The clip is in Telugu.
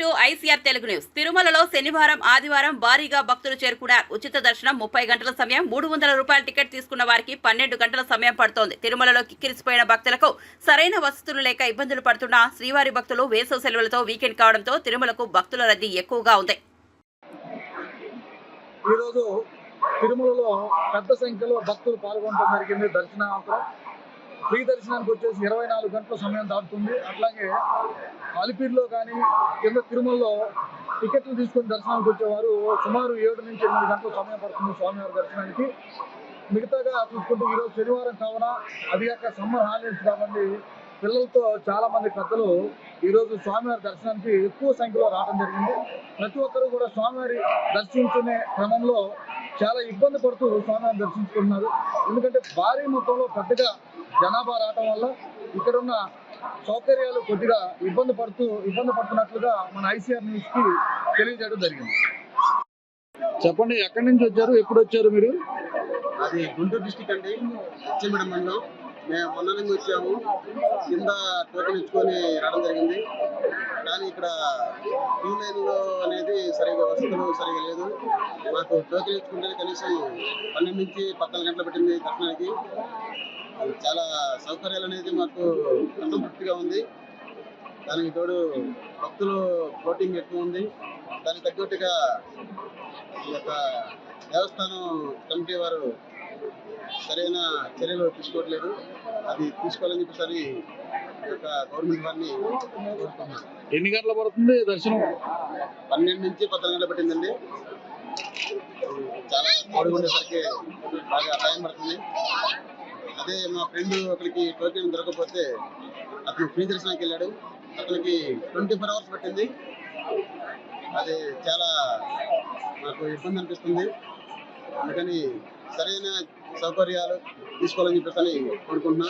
To ICR Telugu news. తిరుమలలో శనివారం ఆదివారం భారీగా భక్తులు చేరుకున్నారు. ఉచిత దర్శనం ముప్పై గంటల సమయం మూడు వందల రూపాయల టికెట్ తీసుకున్న వారికి పన్నెండు గంటల సమయం పడుతోంది. తిరుమలలో కిక్కిరిసిపోయిన భక్తులకు సరైన వసతులు లేక ఇబ్బందులు పడుతున్న శ్రీవారి భక్తులు వేసవి సెలవులతో వీకెండ్ కావడంతో తిరుమలకు భక్తుల రద్దీ ఎక్కువగా ఉంది. ఈరోజు తిరుమలలో పెద్ద సంఖ్యలో భక్తులు పాల్గొనడం జరిగింది దర్శనానంతరం. ఫ్రీ దర్శనానికి వచ్చేసి ఇరవై నాలుగు గంటల సమయం దాటుతుంది. అట్లాగే అలిపిరిలో కానీ కింద తిరుమలలో టికెట్లు తీసుకొని దర్శనానికి వచ్చేవారు. సుమారు ఏడు నుంచి ఎనిమిది గంటల సమయం పడుతుంది స్వామివారి దర్శనానికి. మిగతాగా చూసుకుంటే ఈరోజు శనివారం కావున అది కాక సమ్మర్ హాలిడేస్ కాబట్టి పిల్లలతో చాలా మంది పెద్దలు ఈరోజు స్వామివారి దర్శనానికి ఎక్కువ సంఖ్యలో రావడం జరిగింది. ప్రతి ఒక్కరూ కూడా స్వామివారి దర్శించుకునే క్రమంలో చాలా ఇబ్బంది పడుతూ స్వామివారిని దర్శించుకుంటున్నారు. ఎందుకంటే భారీ మొత్తంలో పెద్దగా జనాభా రావటం వల్ల ఇక్కడ ఉన్న సౌకర్యాలు కొద్దిగా ఇబ్బంది పడుతూ ఇబ్బంది పడుతున్నట్లుగా మన ఐసీఆర్ న్యూస్కి తెలియజేయడం జరిగింది. చెప్పండి ఎక్కడి నుంచి వచ్చారు? ఎప్పుడు వచ్చారు మీరు? అది గుంటూరు డిస్టిక్ అండి. చిమ్మడి మండలం. మేము మొన్న నుంచి వచ్చాము. కింద టోకెన్ ఇచ్చుకొని రావడం జరిగింది. కానీ ఇక్కడ క్యూ లైన్లో అనేది సరిగా వసతులు సరిగా లేదు. మాకు టోకెన్ ఇచ్చుకుంటే కనీసం పన్నెండు నుంచి పద్నాలుగు గంటలు పెట్టింది దర్శనానికి. అది చాలా సౌకర్యాలు అనేది మాకు అసంతృప్తిగా ఉంది. దానికి తోడు భక్తులు ఫ్లోటింగ్ ఎక్కువ ఉంది. దానికి తగ్గట్టుగా ఈ యొక్క దేవస్థానం కమిటీ వారు సరైన చర్యలు తీసుకోవట్లేదు. అది తీసుకోవాలని చెప్పేసి గవర్నమెంట్ వారిని ఎన్ని గంటలు పడుతుంది దర్శనం? పన్నెండు నుంచి పద్నాలుగు గంటలు పట్టిందండి. చాలా కోడిగా ఉండేసరికి బాగా టైం పడుతుంది. అదే మా ఫ్రెండ్ ఒకరికి టోకెన్ దొరకకపోతే అతను ఫ్రీ దర్శనానికి వెళ్ళాడు. అతనికి ట్వంటీ ఫోర్ అవర్స్ పట్టింది. అది చాలా నాకు ఇబ్బంది అనిపిస్తుంది. అందుకని సరైన సౌకర్యాలు తీసుకోవాలని చెప్పేసి అని కోరుకుంటున్నా.